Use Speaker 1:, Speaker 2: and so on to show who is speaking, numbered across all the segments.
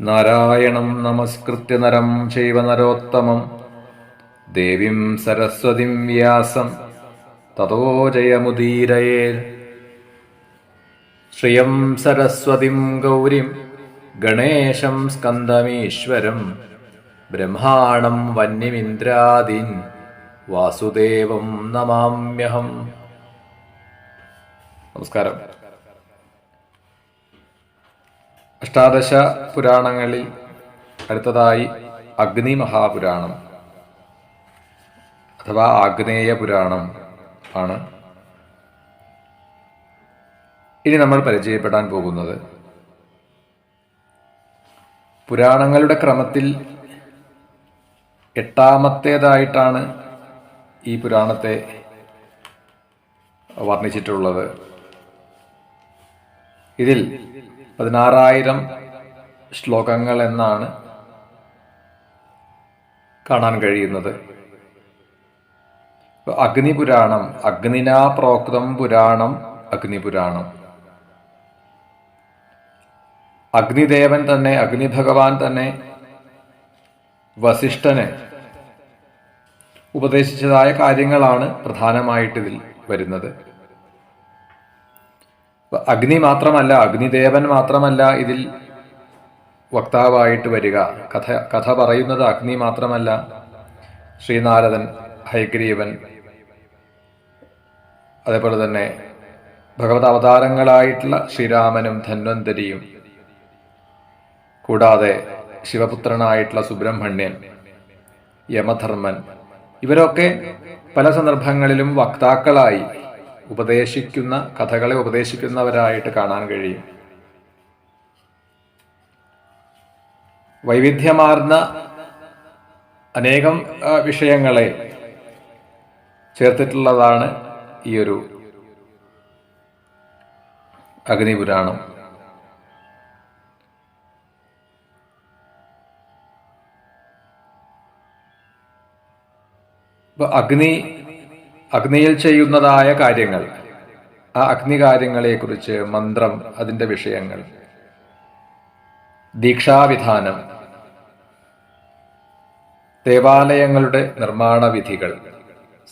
Speaker 1: നാരായണം നമസ്കൃത്യ നരം ചൈവ നരോത്തമം. ദേവീം സരസ്വതിം വ്യാസം. തതോ ജയമുദീരയേ. ശ്രിയം സരസ്വതിം ഗൗരിം. ഗണേശം സ്കന്ദമീശ്വരം. ബ്രഹ്മാണം വന്യമിന്ദ്രാദീൻ. വാസുദേവം നമാമ്യഹം. നമസ്കാരം. അഷ്ടാദശ പുരാണങ്ങളിൽ അടുത്തതായി അഗ്നി മഹാപുരാണം അഥവാ ആഗ്നേയ പുരാണം ആണ്. ഇനി നമ്മൾ പരിചയപ്പെടാൻ പോകുന്നത് പുരാണങ്ങളുടെ ക്രമത്തിൽ എട്ടാമത്തേതായിട്ടാണ് ഈ പുരാണത്തെ വർണിച്ചിട്ടുള്ളത്. ഇതിൽ പതിനാറായിരം ശ്ലോകങ്ങൾ എന്നാണ് കാണാൻ കഴിയുന്നത്. അഗ്നിപുരാണം അഗ്നിനാ പ്രോക്തം പുരാണം അഗ്നിപുരാണം. അഗ്നിദേവൻ തന്നെ അഗ്നിഭഗവാൻ തന്നെ വസിഷ്ഠനെ ഉപദേശിച്ചതായ കാര്യങ്ങളാണ് പ്രധാനമായിട്ട് ഇതിൽ വരുന്നത്. അഗ്നി മാത്രമല്ല അഗ്നിദേവൻ മാത്രമല്ല ഇതിൽ വക്താവായിട്ട് വരിക. കഥ കഥ പറയുന്നത് അഗ്നി മാത്രമല്ല ശ്രീനാരദൻ ഹൈഗ്രീവൻ അതേപോലെ തന്നെ ഭഗവത് അവതാരങ്ങളായിട്ടുള്ള ശ്രീരാമനും ധന്വന്തരിയും കൂടാതെ ശിവപുത്രനായിട്ടുള്ള സുബ്രഹ്മണ്യൻ യമധർമ്മൻ ഇവരൊക്കെ പല സന്ദർഭങ്ങളിലും വക്താക്കളായി. ഉപദേശിക്കുന്ന കഥകളെ ഉപദേശിക്കുന്നവരായിട്ട് കാണാൻ കഴിയും. വൈവിധ്യമാർന്ന അനേകം വിഷയങ്ങളെ ചേർത്തിട്ടുള്ളതാണ് ഈ ഒരു അഗ്നിപുരാണം. അഗ്നി അഗ്നിയിൽ ചെയ്യുന്നതായ കാര്യങ്ങൾ. ആ അഗ്നി കാര്യങ്ങളെക്കുറിച്ച് മന്ത്രം അതിന്റെ വിഷയങ്ങൾ. ദീക്ഷാവിധാനം. ദേവാലയങ്ങളുടെ നിർമ്മാണ വിധികൾ.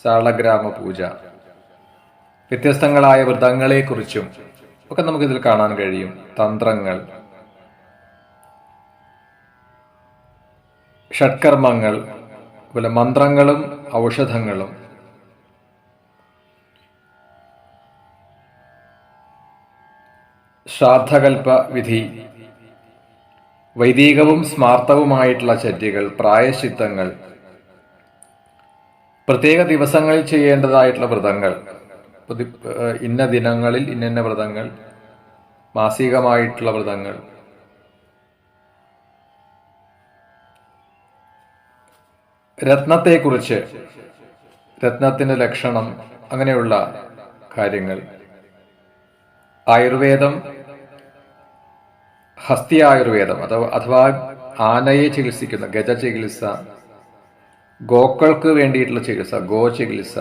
Speaker 1: സാളഗ്രാമ പൂജ വ്യത്യസ്തങ്ങളായ വ്രതങ്ങളെക്കുറിച്ചും ഒക്കെ നമുക്കിതിൽ കാണാൻ കഴിയും. തന്ത്രങ്ങൾ. ഷഡ്കർമ്മങ്ങൾ. അതുപോലെ മന്ത്രങ്ങളും ഔഷധങ്ങളും. ശ്രാദ്ധകൽപ്പ വിധി വൈദികവും സ്മാർത്ഥവുമായിട്ടുള്ള ചര്യകൾ പ്രായശിത്തങ്ങൾ പ്രത്യേക ദിവസങ്ങളിൽ ചെയ്യേണ്ടതായിട്ടുള്ള വ്രതങ്ങൾ. ഇന്ന ദിനങ്ങളിൽ ഇന്ന വ്രതങ്ങൾ മാസികമായിട്ടുള്ള വ്രതങ്ങൾ. രത്നത്തെക്കുറിച്ച് രത്നത്തിന്റെ ലക്ഷണം അങ്ങനെയുള്ള കാര്യങ്ങൾ. ആയുർവേദം ഹസ്തി ആയുർവേദം അഥവാ അഥവാ ആനയെ ചികിത്സിക്കുന്ന ഗജ ചികിത്സ ഗോക്കൾക്ക് വേണ്ടിയിട്ടുള്ള ചികിത്സ ഗോ ചികിത്സ.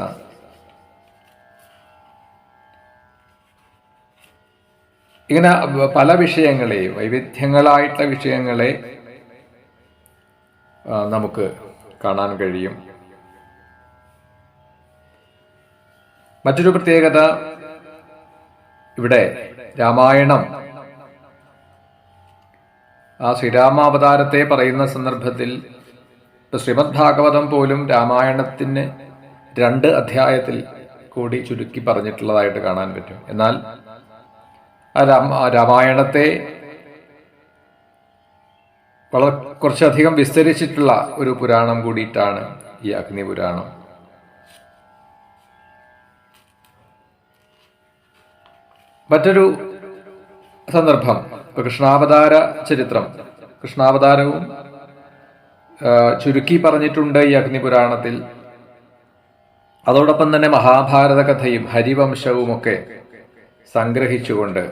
Speaker 1: ഇങ്ങനെ പല വിഷയങ്ങളെയും വൈവിധ്യങ്ങളായിട്ടുള്ള വിഷയങ്ങളെ നമുക്ക് കാണാൻ കഴിയും. മറ്റൊരു പ്രത്യേകത ഇവിടെ രാമായണം ആ ശ്രീരാമാവതാരത്തെ പറയുന്ന സന്ദർഭത്തിൽ ശ്രീമദ് ഭാഗവതം പോലും രാമായണത്തിന് രണ്ട് അധ്യായത്തിൽ കൂടി ചുരുക്കി പറഞ്ഞിട്ടുള്ളതായിട്ട് കാണാൻ പറ്റും. എന്നാൽ രാമായണത്തെ വളരെ കുറച്ചധികം വിസ്തരിച്ചിട്ടുള്ള ഒരു പുരാണം കൂടിയിട്ടാണ് ഈ അഗ്നി പുരാണം മറ്റൊരു സന്ദർഭം. ഇപ്പൊ കൃഷ്ണാവതാര ചരിത്രം. കൃഷ്ണാവതാരവും ചുരുക്കി പറഞ്ഞിട്ടുണ്ട് ഈ അഗ്നിപുരാണത്തിൽ. അതോടൊപ്പം തന്നെ മഹാഭാരത കഥയും ഹരിവംശവും ഒക്കെ സംഗ്രഹിച്ചുകൊണ്ട്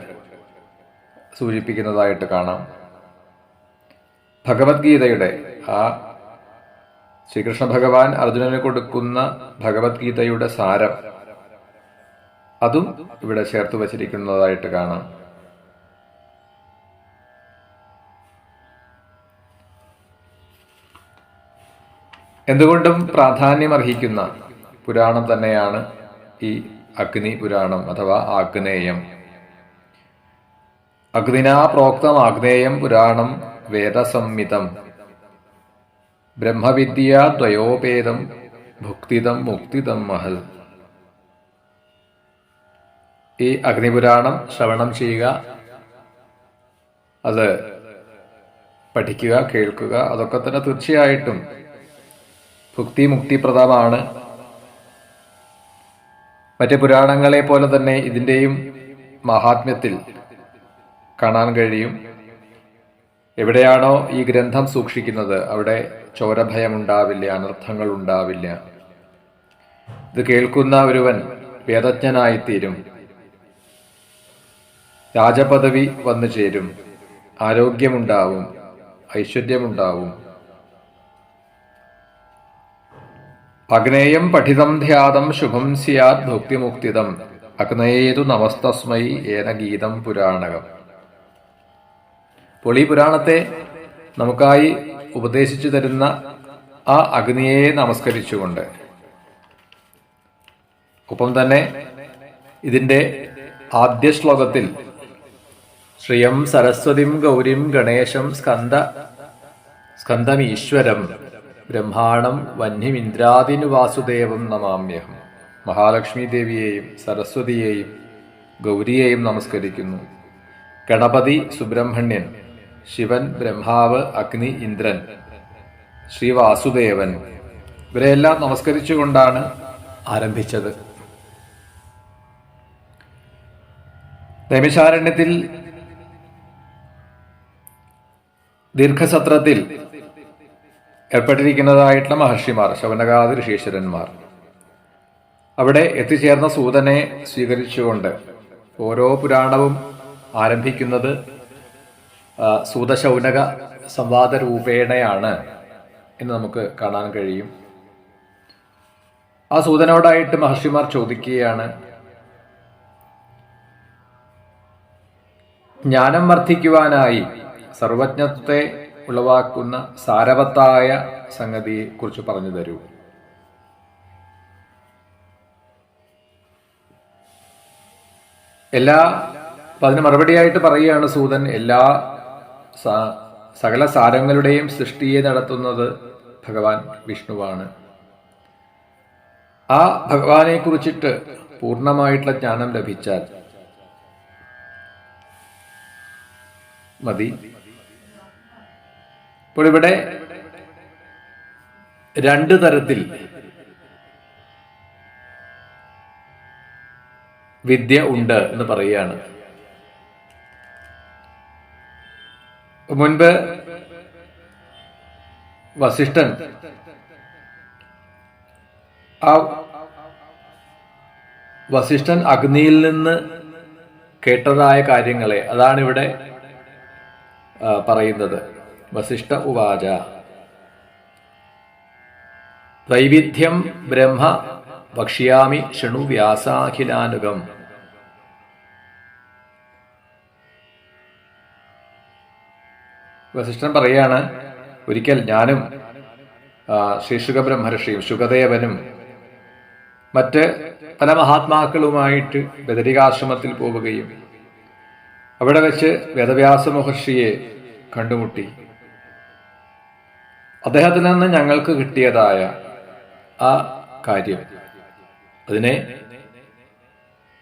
Speaker 1: സൂചിപ്പിക്കുന്നതായിട്ട് കാണാം. ഭഗവത്ഗീതയുടെ ആ ശ്രീകൃഷ്ണ ഭഗവാൻ അർജുനന് കൊടുക്കുന്ന ഭഗവത്ഗീതയുടെ സാരം അതും ഇവിടെ ചേർത്ത് വച്ചിരിക്കുന്നതായിട്ട് കാണാം. എന്തുകൊണ്ടും പ്രാധാന്യം അർഹിക്കുന്ന പുരാണം തന്നെയാണ് ഈ അഗ്നി പുരാണം അഥവാ ആഗ്നേയം. അഗ്നിനാ പ്രോക്തം ആഗ്നേയം പുരാണം വേദസംഹിതം ബ്രഹ്മവിദ്യ ദ്വയോപേദം ഭുക്തിതം മുക്തിതം മഹൽ. ഈ അഗ്നിപുരാണം ശ്രവണം ചെയ്യുക അത് പഠിക്കുക കേൾക്കുക അതൊക്കെ തന്നെ തീർച്ചയായിട്ടും ഭുക്തി മുക്തിപ്രദമാണ്. മറ്റ് പുരാണങ്ങളെ പോലെ തന്നെ ഇതിന്റെയും മഹാത്മ്യത്തിൽ കാണാൻ കഴിയും. എവിടെയാണോ ഈ ഗ്രന്ഥം സൂക്ഷിക്കുന്നത് അവിടെ ചോരഭയം ഉണ്ടാവില്ല അനർത്ഥങ്ങൾ ഉണ്ടാവില്ല ഇത് കേൾക്കുന്ന ഒരുവൻ വേദജ്ഞനായിത്തീരും. രാജപദവി വന്നു ചേരും ആരോഗ്യമുണ്ടാവും ഐശ്വര്യമുണ്ടാവും. അഗ്നേയം പഠിതം ധ്യാതം ശുഭം സ്യാത് ഭുക്തിമുക്തിതം. അഗ്നേതു നമസ്തസ്മൈ ഏന ഗീതം പുരാണകം. പൊളി പുരാണത്തെ നമുക്കായി ഉപദേശിച്ചു തരുന്ന ആ അഗ്നിയെ നമസ്കരിച്ചുകൊണ്ട്. ഒപ്പം തന്നെ ഇതിന്റെ ആദ്യ ശ്ലോകത്തിൽ ശ്രിയം സരസ്വതിം ഗൗരിം ഗണേശം സ്കന്ദ സ്കന്ദമീശ്വരം ബ്രഹ്മാണം വന്യമിന്ദ്രാദിനു വാസുദേവം നമാമ്യഹം. മഹാലക്ഷ്മി ദേവിയെയും സരസ്വതിയെയും ഗൗരിയെയും നമസ്കരിക്കുന്നു. ഗണപതി സുബ്രഹ്മണ്യൻ ശിവൻ ബ്രഹ്മാവ് അഗ്നി ഇന്ദ്രൻ ശ്രീ വാസുദേവൻ ഇവരെയെല്ലാം നമസ്കരിച്ചുകൊണ്ടാണ് ആരംഭിച്ചത്. നൈമിശാരണ്യത്തിൽ ദീർഘസത്രത്തിൽ ഏർപ്പെട്ടിരിക്കുന്നതായിട്ടുള്ള മഹർഷിമാർ ശവനകാതി ഋഷീശ്വരന്മാർ അവിടെ എത്തിച്ചേർന്ന സൂതനെ സ്വീകരിച്ചുകൊണ്ട് ഓരോ പുരാണവും ആരംഭിക്കുന്നത് സൂതശൗനക സംവാദ രൂപേണയാണ് എന്ന് നമുക്ക് കാണാൻ കഴിയും. ആ സൂതനോടായിട്ട് മഹർഷിമാർ ചോദിക്കുകയാണ് ജ്ഞാനം വർദ്ധിക്കുവാനായി സർവജ്ഞത്വത്തെ ഉളവാക്കുന്ന സാരവത്തായ സംഗതിയെ കുറിച്ച് പറഞ്ഞു തരൂ. എല്ലാ അതിന് മറുപടിയായിട്ട് പറയുകയാണ് സൂതൻ എല്ലാ സകല സാരങ്ങളുടെയും സൃഷ്ടിയെ നടത്തുന്നത് ഭഗവാൻ വിഷ്ണുവാണ്. ആ ഭഗവാനെ കുറിച്ചിട്ട് പൂർണമായിട്ടുള്ള ജ്ഞാനം ലഭിച്ചാൽ മതി. ഇപ്പോൾ ഇവിടെ രണ്ട് തരത്തിൽ വിദ്യ ഉണ്ട് എന്ന് പറയുകയാണ്. മുൻപ് വസിഷ്ഠൻ ആ വസിഷ്ഠൻ അഗ്നിയിൽ നിന്ന് കേട്ടതായ കാര്യങ്ങളെ അതാണ് ഇവിടെ പറയുന്നത്. വസിഷ്ഠ ഉവാച. വൈവിധ്യം ബ്രഹ്മ വക്ഷ്യാമി ഷണു വ്യാസാഖിലാനുഗം. വസിഷ്ഠൻ പറയാണ് ഒരിക്കൽ ഞാനും ശ്രീ ശുഖബ്രഹ്മർഷിയും ശുഖദേവനും മറ്റ് പല മഹാത്മാക്കളുമായിട്ട് ബദരികാശ്രമത്തിൽ പോവുകയും അവിടെ വെച്ച് വേദവ്യാസ മഹർഷിയെ കണ്ടുമുട്ടി. അദ്ദേഹത്തിൽ നിന്ന് ഞങ്ങൾക്ക് കിട്ടിയതായ ആ കാര്യം അതിനെ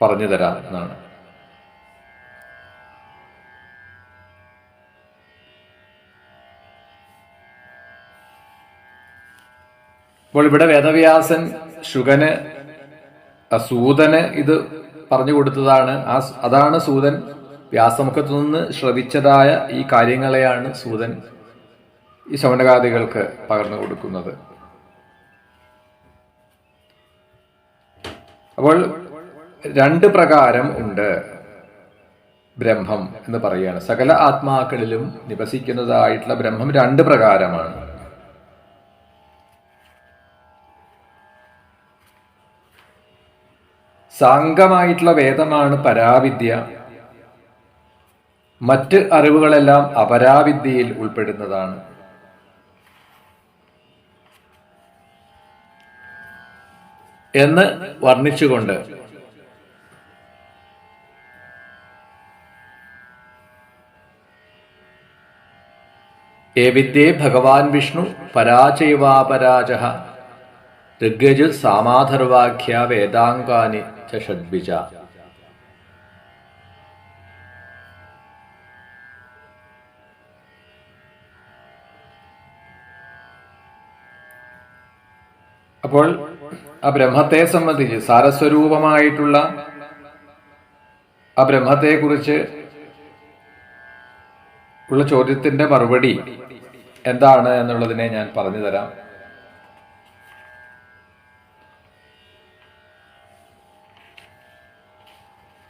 Speaker 1: പറഞ്ഞു തരാം എന്നാണ്. അപ്പോൾ ഇവിടെ വേദവ്യാസൻ ശുഗന് സൂതന് ഇത് പറഞ്ഞു കൊടുത്തതാണ്. ആ അതാണ് സൂതൻ വ്യാസമുഖത്തു നിന്ന് ശ്രവിച്ചതായ ഈ കാര്യങ്ങളെയാണ് സൂതൻ ഈ സമനകാദികൾക്ക് പകർന്നു കൊടുക്കുന്നത്. അപ്പോൾ രണ്ട് പ്രകാരം ഉണ്ട് ബ്രഹ്മം എന്ന് പറയുകയാണ്. സകല ആത്മാക്കളിലും നിവസിക്കുന്നതായിട്ടുള്ള ബ്രഹ്മം രണ്ട് പ്രകാരമാണ്. സാംഗമായിട്ടുള്ള വേദമാണ് പരാവിദ്യ. മറ്റ് അറിവുകളെല്ലാം അപരാവിദ്യയിൽ ഉൾപ്പെടുന്നതാണ്. എന്ന് വർണിച്ചുകൊണ്ട് ഏവിദ്യേ ഭഗവാൻ വിഷ്ണു പരാജയവാപരാജ ഋഗ്ഗജ് സാമാധർവാഖ്യ വേദാംഗാനി ച അപ്പോൾ ആ ബ്രഹ്മത്തെ സംബന്ധിച്ച് സാരസ്വരൂപമായിട്ടുള്ള ആ ബ്രഹ്മത്തെക്കുറിച്ച് ഉള്ള ചോദ്യത്തിന്റെ മറുപടി എന്താണ് എന്നുള്ളതിനെ ഞാൻ പറഞ്ഞു തരാം.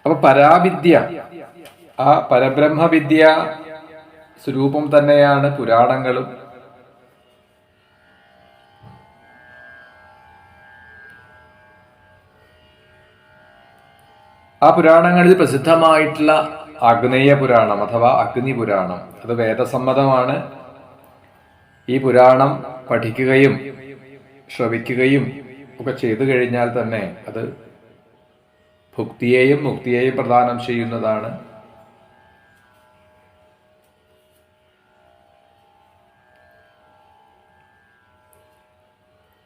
Speaker 1: അപ്പൊ പരാവിദ്യ ആ പരബ്രഹ്മവിദ്യ സ്വരൂപം തന്നെയാണ് പുരാണങ്ങളും. ആ പുരാണങ്ങളിൽ പ്രസിദ്ധമായിട്ടുള്ള അഗ്നേയ പുരാണം അഥവാ അഗ്നി പുരാണം. അത് വേദസമ്മതമാണ്. ഈ പുരാണം പഠിക്കുകയും ശ്രവിക്കുകയും ഒക്കെ ചെയ്തു കഴിഞ്ഞാൽ തന്നെ അത് ഭുക്തിയെയും മുക്തിയെയും പ്രദാനം ചെയ്യുന്നതാണ്.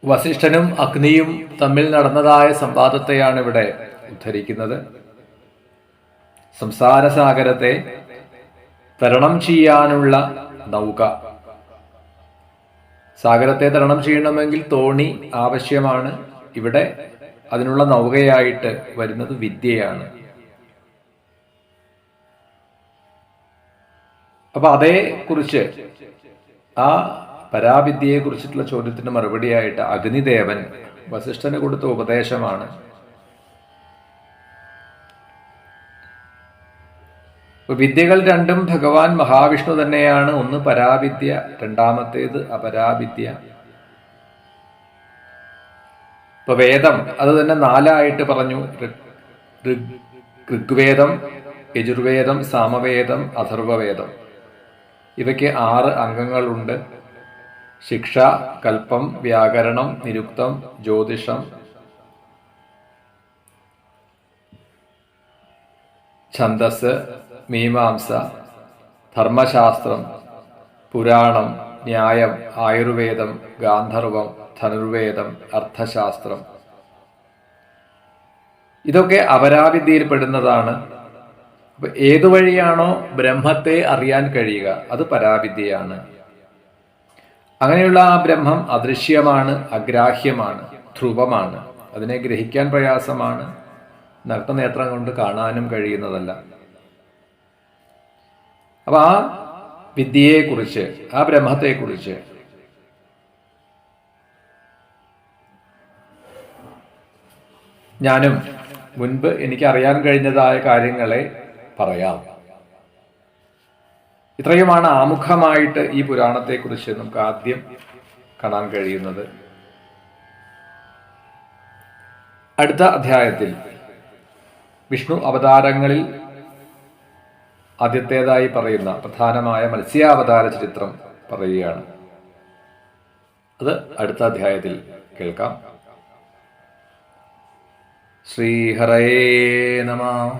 Speaker 1: വസിഷ്ഠനും അഗ്നിയും തമ്മിൽ നടന്നതായ സംവാദത്തെയാണ് ഇവിടെ ഉദ്ധരിക്കുന്നത്. സംസാരസാഗരത്തെ തരണം ചെയ്യാനുള്ള നൗക. സാഗരത്തെ തരണം ചെയ്യണമെങ്കിൽ തോണി ആവശ്യമാണ്. ഇവിടെ അതിനുള്ള നൗകയായിട്ട് വരുന്നത് വിദ്യയാണ്. അപ്പൊ അതേ കുറിച്ച് ആ പരാവിദ്യയെ കുറിച്ചിട്ടുള്ള ചോദ്യത്തിന് മറുപടിയായിട്ട് അഗ്നിദേവൻ വസിഷ്ഠന് കൊടുത്ത ഉപദേശമാണ് വിദ്യകൾ രണ്ടും ഭഗവാൻ മഹാവിഷ്ണു തന്നെയാണ്. ഒന്ന് പരാവിദ്യ രണ്ടാമത്തേത് അപരാവിദ്യ. ഇപ്പൊ വേദം അത് തന്നെ നാലായിട്ട് പറഞ്ഞു. ഋഗ്വേദം യജുർവേദം സാമവേദം അഥർവവേദം. ഇവയ്ക്ക് ആറ് അംഗങ്ങളുണ്ട്. ശിക്ഷ കൽപ്പം വ്യാകരണം നിരുക്തം ജ്യോതിഷം. ഛന്ദസ് മീമാംസ ധർമ്മശാസ്ത്രം പുരാണം ന്യായം ആയുർവേദം ഗാന്ധർവം ധനുർവേദം അർത്ഥശാസ്ത്രം. ഇതൊക്കെ അപരാവിദ്യയിൽപ്പെടുന്നതാണ്. അപ്പൊ ഏതു വഴിയാണോ ബ്രഹ്മത്തെ അറിയാൻ കഴിയുക അത് പരാവിദ്യയാണ്. അങ്ങനെയുള്ള ആ ബ്രഹ്മം അദൃശ്യമാണ് അഗ്രാഹ്യമാണ് ധ്രുവമാണ്. അതിനെ ഗ്രഹിക്കാൻ പ്രയാസമാണ്. നഗ്നനേത്രം കൊണ്ട് കാണാനും കഴിയുന്നതല്ല. അപ്പൊ ആ വിദ്യയെക്കുറിച്ച് ആ ബ്രഹ്മത്തെക്കുറിച്ച്. ഞാനും മുൻപ് എനിക്ക് അറിയാൻ കഴിഞ്ഞതായ കാര്യങ്ങളെ പറയാം. ഇത്രയുമാണ് ആമുഖമായിട്ട് ഈ പുരാണത്തെക്കുറിച്ച് നമുക്ക് ആദ്യം കാണാൻ കഴിയുന്നത്. അടുത്ത അധ്യായത്തിൽ വിഷ്ണു അവതാരങ്ങളിൽ ആദ്യത്തേതായി പറയുന്ന പ്രധാനമായ മത്സ്യാവതാര ചരിത്രം പറയുകയാണ്. അത് അടുത്ത അധ്യായത്തിൽ കേൾക്കാം. ശ്രീഹരയേ നമ.